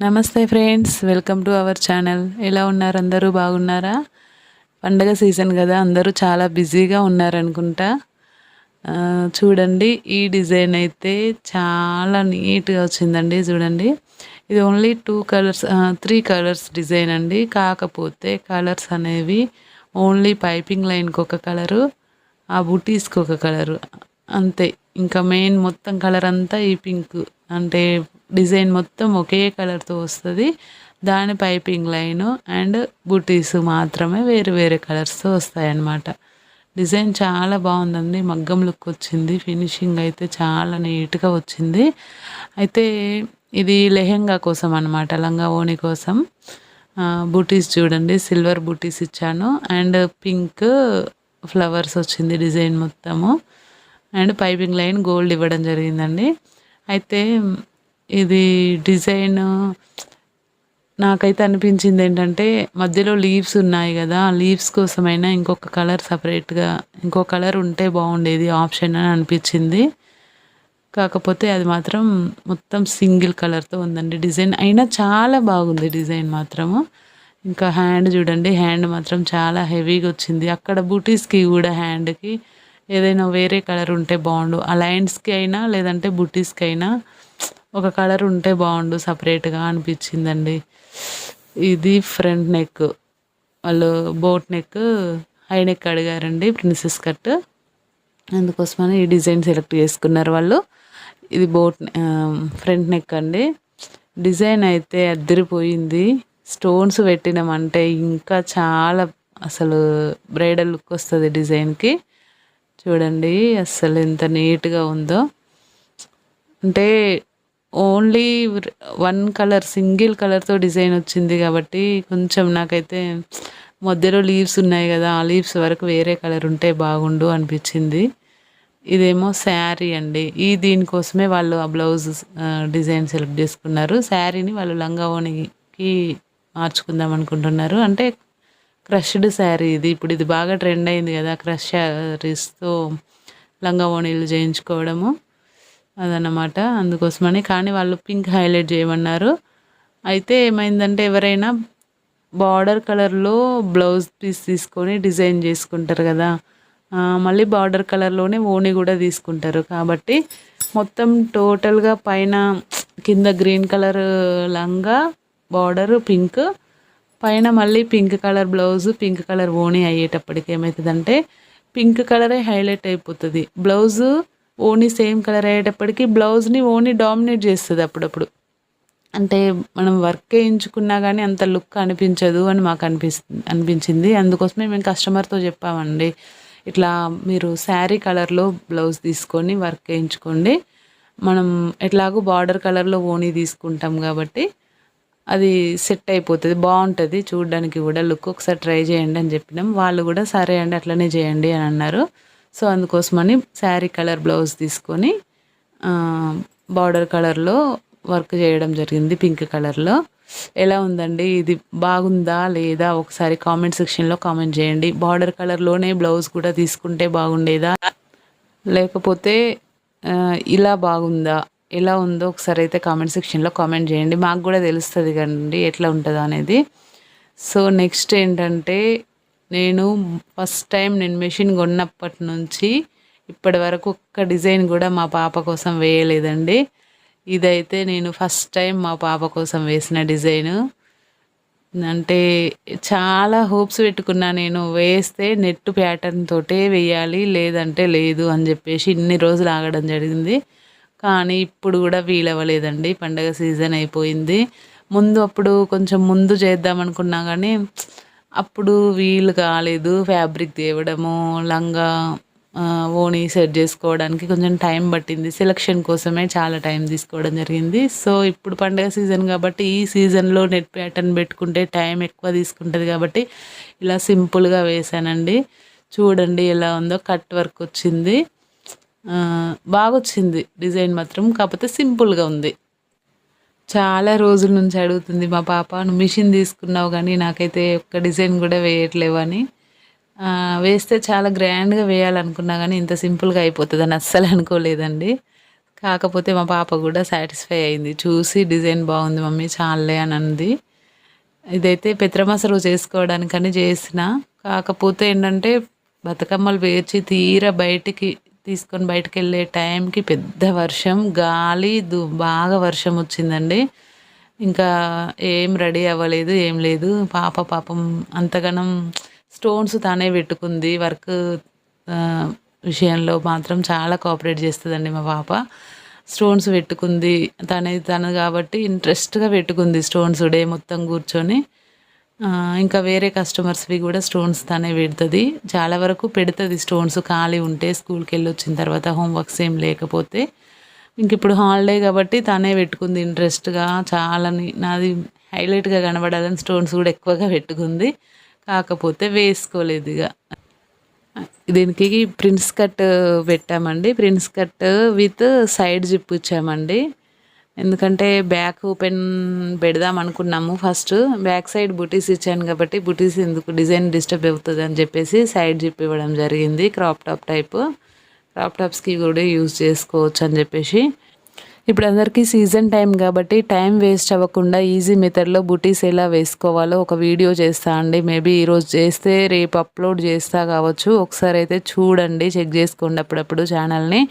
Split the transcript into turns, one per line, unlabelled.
నమస్తే friends welcome to our channel. ఎలా ఉన్నారు? అందరూ బాగున్నారా? పండగ సీజన్ కదా అందరూ చాలా బిజీగా ఉన్నారనుకుంటా. చూడండి ఈ డిజైన్ అయితే చాలా నీట్గా వచ్చిందండి చూడండి. ఇది only two colours three colours design అండి. కాకపోతే కలర్స్ అనేవి ఓన్లీ పైపింగ్ లైన్కి ఒక కలరు ఆ బుటీస్కి ఒక కలరు. అంతే ఇంకా మెయిన్ మొత్తం కలర్ అంతా ఈ పింక్ అంటే డిజైన్ మొత్తం ఒకే కలర్తో వస్తుంది. దాని పైపింగ్ లైన్ అండ్ బుటీస్ మాత్రమే వేరు వేరే కలర్స్తో వస్తాయన్నమాట. డిజైన్ చాలా బాగుందండి. మగ్గం లుక్ వచ్చింది. ఫినిషింగ్ అయితే చాలా నీట్గా వచ్చింది. అయితే ఇది లెహెంగా కోసం అనమాట లంగా ఓణి కోసం. బూటీస్ చూడండి. సిల్వర్ బూటీస్ ఇచ్చాను. అండ్ పింక్ ఫ్లవర్స్ వచ్చింది డిజైన్ మొత్తము. అండ్ పైపింగ్ లైన్ గోల్డ్ ఇవ్వడం జరిగిందండి. అయితే ఇది డిజైన్ నాకైతే అనిపించింది ఏంటంటే మధ్యలో లీవ్స్ ఉన్నాయి కదా ఆ లీవ్స్ కోసమైనా ఇంకొక కలర్ సపరేట్గా ఇంకో కలర్ ఉంటే బాగుండేది ఆప్షన్ అని అనిపించింది. కాకపోతే అది మాత్రం మొత్తం సింగిల్ కలర్తో ఉందండి డిజైన్. అయినా చాలా బాగుంది డిజైన్ మాత్రము. ఇంకా హ్యాండ్ చూడండి హ్యాండ్ మాత్రం చాలా హెవీగా వచ్చింది. అక్కడ బూటీస్కి కూడా హ్యాండ్కి ఏదైనా వేరే కలర్ ఉంటే బాగుండు. ఆ లైన్స్కి అయినా లేదంటే బుటీస్కి అయినా ఒక కలర్ ఉంటే బాగుండు సపరేట్గా అనిపించిందండి. ఇది ఫ్రంట్ నెక్. వాళ్ళు బోట్ నెక్ హై నెక్ అడిగారండి ప్రిన్సెస్ కట్. అందుకోసమని ఈ డిజైన్ సెలెక్ట్ చేసుకున్నారు వాళ్ళు. ఇది బోట్ ఫ్రంట్ నెక్ అండి. డిజైన్ అయితే అద్దరిపోయింది. స్టోన్స్ పెట్టినామంటే ఇంకా చాలా అసలు బ్రైడల్ లుక్ వస్తుంది డిజైన్కి. చూడండి అసలు ఎంత నీట్గా ఉందో. అంటే ఓన్లీ వన్ కలర్ సింగిల్ కలర్తో డిజైన్ వచ్చింది కాబట్టి కొంచెం నాకైతే మధ్యలో లీవ్స్ ఉన్నాయి కదా ఆ లీవ్స్ వరకు వేరే కలర్ ఉంటే బాగుండు అనిపించింది. ఇదేమో శారీ అండి. ఈ దీనికోసమే వాళ్ళు ఆ బ్లౌజ్ డిజైన్ సెలెక్ట్ చేసుకున్నారు. శారీని వాళ్ళు లంగా మార్చుకుందాం అనుకుంటున్నారు. అంటే క్రష్డ్ శారీ ఇది. ఇప్పుడు ఇది బాగా ట్రెండ్ అయింది కదా క్రష్ శారీస్తో లంగా ఓణీలు చేయించుకోవడము. అదనమాట అందుకోసమని కానీ వాళ్ళు పింక్ హైలైట్ చేయమన్నారు. అయితే ఏమైందంటే ఎవరైనా బార్డర్ కలర్లో బ్లౌజ్ పీస్ తీసుకొని డిజైన్ చేసుకుంటారు కదా మళ్ళీ బార్డర్ కలర్లోనే ఓణి కూడా తీసుకుంటారు. కాబట్టి మొత్తం టోటల్గా పైన కింద గ్రీన్ కలర్ లంగా బార్డర్ పింక్ పైన మళ్ళీ pink colour blouse pink colour ఓణి అయ్యేటప్పటికి ఏమవుతుందంటే పింక్ కలరే హైలైట్ అయిపోతుంది. బ్లౌజు ఓనీ సేమ్ కలర్ అయ్యేటప్పటికి బ్లౌజ్ని ఓన్లీ డామినేట్ చేస్తుంది అప్పుడప్పుడు. అంటే మనం వర్క్ వేయించుకున్నా కానీ అంత లుక్ అనిపించదు అని మాకు అనిపిస్తుంది అనిపించింది. అందుకోసమే మేము కస్టమర్తో చెప్పామండి. ఇట్లా మీరు శారీ కలర్లో బ్లౌజ్ తీసుకొని వర్క్ వేయించుకోండి. మనం ఎట్లాగో బార్డర్ కలర్లో ఓనీ తీసుకుంటాం కాబట్టి అది సెట్ అయిపోతుంది బాగుంటుంది. చూడడానికి కూడా లుక్ ఒకసారి ట్రై చేయండి అని చెప్పినాం. వాళ్ళు కూడా సరే అండి అట్లనే చేయండి అని అన్నారు. సో అందుకోసమని శారీ కలర్ బ్లౌజ్ తీసుకొని బార్డర్ కలర్లో వర్క్ చేయడం జరిగింది పింక్ కలర్లో. ఎలా ఉందండి? ఇది బాగుందా లేదా? ఒకసారి కామెంట్ సెక్షన్లో కామెంట్ చేయండి. బార్డర్ కలర్లోనే బ్లౌజ్ కూడా తీసుకుంటే బాగుండేదా? లేకపోతే ఇలా బాగుందా? ఎలా ఉందో ఒకసారి అయితే కామెంట్ సెక్షన్లో కామెంట్ చేయండి. మాకు కూడా తెలుస్తుంది కండి ఎట్లా ఉంటుందో అనేది సో నెక్స్ట్ ఏంటంటే నేను ఫస్ట్ టైం నేను మెషిన్ కొన్నప్పటి నుంచి ఇప్పటి వరకు ఒక్క డిజైన్ కూడా మా పాప కోసం వేయలేదండి. ఇదైతే నేను ఫస్ట్ టైం మా పాప కోసం వేసిన డిజైను. అంటే చాలా హోప్స్ పెట్టుకున్నా నేను వేస్తే నెట్ ప్యాటర్న్ తోటే వేయాలి లేదంటే లేదు అని చెప్పేసి ఇన్ని రోజులు ఆగడం జరిగింది. కానీ ఇప్పుడు కూడా వీలవ్వలేదండి. పండగ సీజన్ అయిపోయింది. ముందు అప్పుడు కొంచెం ముందు చేద్దాం అనుకున్నా కానీ అప్పుడు వీలు కాలేదు ఫ్యాబ్రిక్ తేవడము లంగా ఓని సెట్ చేసుకోవడానికి కొంచెం టైం పట్టింది. సెలక్షన్ కోసమే చాలా టైం తీసుకోవడం జరిగింది. సో ఇప్పుడు పండగ సీజన్ కాబట్టి ఈ సీజన్లో నెట్ ప్యాటర్న్ పెట్టుకుంటే టైం ఎక్కువ తీసుకుంటుంది కాబట్టి ఇలా సింపుల్గా వేసానండి. చూడండి ఎలా ఉందో కట్ వర్క్ వచ్చింది. బాగా వచ్చింది డిజైన్ మాత్రం. కాకపోతే సింపుల్గా ఉంది. చాలా రోజుల నుంచి అడుగుతుంది మా పాప నువ్వు మిషన్ తీసుకున్నావు కానీ నాకైతే ఒక్క డిజైన్ కూడా వేయట్లేవు అని. వేస్తే చాలా గ్రాండ్గా వేయాలనుకున్నా కానీ ఇంత సింపుల్గా అయిపోతుందని అస్సలు అనుకోలేదండి. కాకపోతే మా పాప కూడా సాటిస్ఫై అయింది. చూసి డిజైన్ బాగుంది మమ్మీ చాలే అని అంది. ఇదైతే పెత్రమసరు చేసుకోవడానికని చేసిన. కాకపోతే ఏంటంటే బతుకమ్మలు పేర్చి తీర బయటికి తీసుకొని బయటకు వెళ్ళే టైంకి పెద్ద వర్షం గాలి దు బాగా వర్షం వచ్చిందండి. ఇంకా ఏం రెడీ అవ్వలేదు ఏం లేదు. పాప పాపం అంతగానం స్టోన్స్ తానే పెట్టుకుంది. వర్క్ విషయంలో మాత్రం చాలా కోఆపరేట్ చేస్తుందండి మా పాప. స్టోన్స్ పెట్టుకుంది. తనే తను కాబట్టి ఇంట్రెస్ట్గా పెట్టుకుంది స్టోన్స్ డే మొత్తం కూర్చొని. ఇంకా వేరే కస్టమర్స్వి కూడా స్టోన్స్ తనే పెడుతుంది. చాలా వరకు పెడుతుంది స్టోన్స్ ఖాళీ ఉంటే స్కూల్కి వెళ్ళి వచ్చిన తర్వాత హోంవర్క్స్ ఏం లేకపోతే. ఇంక ఇప్పుడు హాలిడే కాబట్టి తనే పెట్టుకుంది ఇంట్రెస్ట్గా చాలాని నాది హైలైట్గా కనబడాలని స్టోన్స్ కూడా ఎక్కువగా పెట్టుకుంది. కాకపోతే వేసుకోలేదు ఇక దీనికి ప్రిన్స్ కట్ పెట్టామండి. Prince cut with side zip ఇచ్చామండి. ఎందుకంటే బ్యాక్ ఓపెన్ పెడదాం అనుకున్నాము. ఫస్ట్ బ్యాక్ సైడ్ బుటీస్ ఇచ్చాను కాబట్టి బుటీస్ ఎందుకు డిజైన్ డిస్టర్బ్ అవుతుంది అని చెప్పేసి సైడ్ జిప్ ఇవ్వడం జరిగింది. క్రాప్ టాప్ టైప్ క్రాప్ టాప్స్కి కూడా యూజ్ చేసుకోవచ్చు అని చెప్పేసి. ఇప్పుడు అందరికీ సీజన్ టైం కాబట్టి టైం వేస్ట్ అవ్వకుండా ఈజీ మెథడ్లో బుటీస్ ఎలా వేసుకోవాలో ఒక వీడియో చేస్తా అండి. మేబీ ఈరోజు చేస్తే రేపు అప్లోడ్ చేస్తా కావచ్చు. ఒకసారి అయితే చూడండి చెక్ చేసుకోండి అప్పుడప్పుడు ఛానల్ని